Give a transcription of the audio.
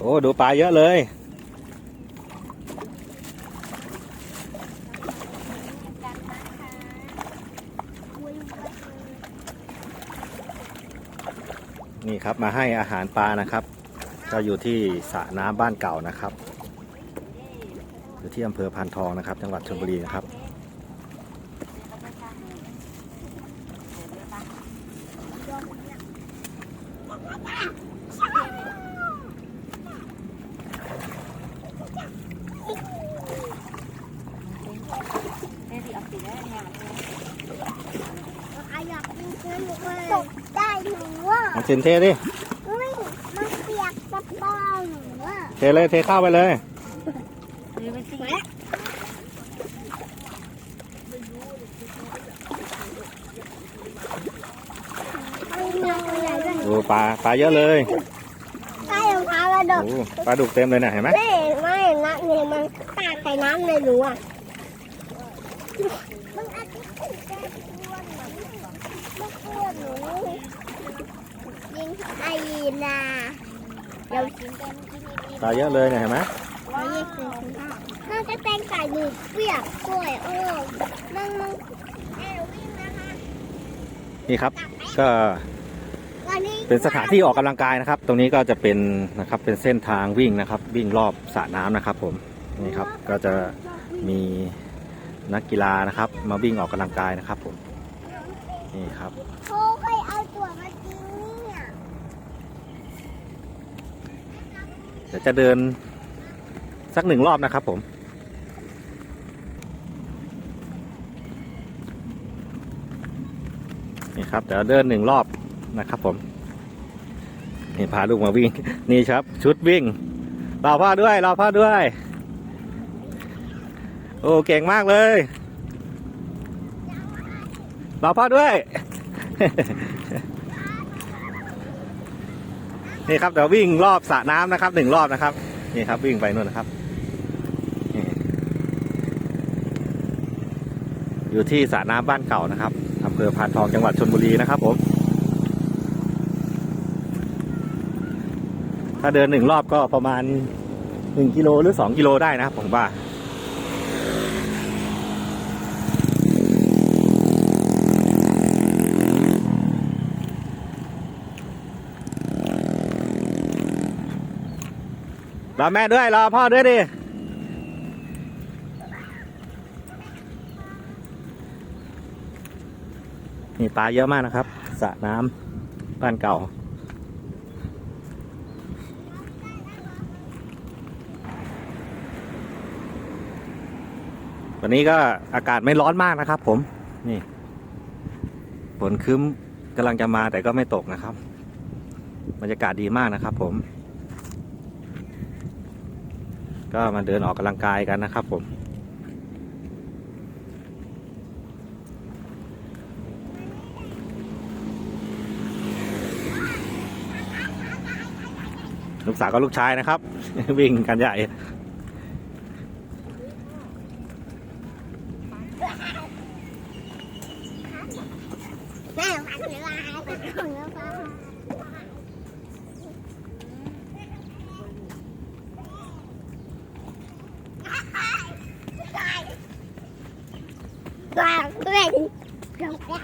โอ้ดูปลาเยอะเลย นี่ครับมาให้อาหารปลานะครับ ก็อยู่ที่สระน้ำบ้านเก่านะครับ อยู่ที่อำเภอพานทองนะครับ จังหวัดชลบุรีนะครับ ตกได้หนูว่ามาเซนเทดิไม่มันเปียกกระเป๋าหนูว่าเทเลยเทเข้าไปเลยไม่มีอะไรด้วยดูปลาปลาเยอะเลยใต้รองเท้าระดกโอ้ปลาดุกเต็มเลยเนี่ยเห็นไหมไม่ไม่นะเนี่ยมันตากใส่น้ำเลยหนูอะ มันอาจจะขึ้นแก้อ้วนเหมือนลูกอ้วนหนูยิงไอ้นาเดี๋ยวกินกันกินปลาเยอะเลยเนี่ยเห็นไหมไม่ยิงคือน่าจะแตงไก่หนูเปียกด้วยโอ้นั่งนั่งเอววิ่งนะคะนี่ครับ ก็วันนี้เป็นสถานที่ออกกำลังกายนะครับ ตรงนี้ก็จะเป็นนะครับเป็นเส้นทางวิ่งนะครับ วิ่งรอบสระน้ำนะครับ ผมนี่ครับก็จะมี นักกีฬานะครับ มาวิ่งออกกำลังกายนะครับผมนี่ครับโค้เคยเอาตัวมาจริงเนี่ยเดี๋ยวจะเดินสักหนึ่งรอบนะครับผมนี่ครับเดี๋ยวเดินหนึ่งรอบนะครับผมนี่พาลูกมาวิ่ง นี่ครับ ชุดวิ่งรอพ่อด้วยรอพ่อด้วย โอ้เก่งมากเลยรอพ่อด้วย นี่ครับเดี๋ยววิ่งรอบสระน้ำนะครับหนึ่งรอบนะครับ นี่ครับวิ่งไปนู่นนะครับ อยู่ที่สระน้ำบ้านเก่านะครับอำเภอพานทองจังหวัดชลบุรีนะครับผม ถ้าเดินหนึ่งรอบก็ประมาณหนึ่งกิโลหรือสองกิโลได้นะครับผมว่า รอแม่ด้วย รอพ่อด้วยดินี่ปลาเยอะมากนะครับสระน้ำบ้านเก่า วันนี้ก็อากาศไม่ร้อนมากนะครับผม นี่ฝนคืมกำลังจะมาแต่ก็ไม่ตกนะครับ บรรยากาศดีมากนะครับผม ก็มาเดินออกกำลังกายกันนะครับผม ลูกสาวกับลูกชายนะครับ วิ่งกันใหญ่แม่พันเวลาแต่ของแล้ว กว้างด้วยรองเท้า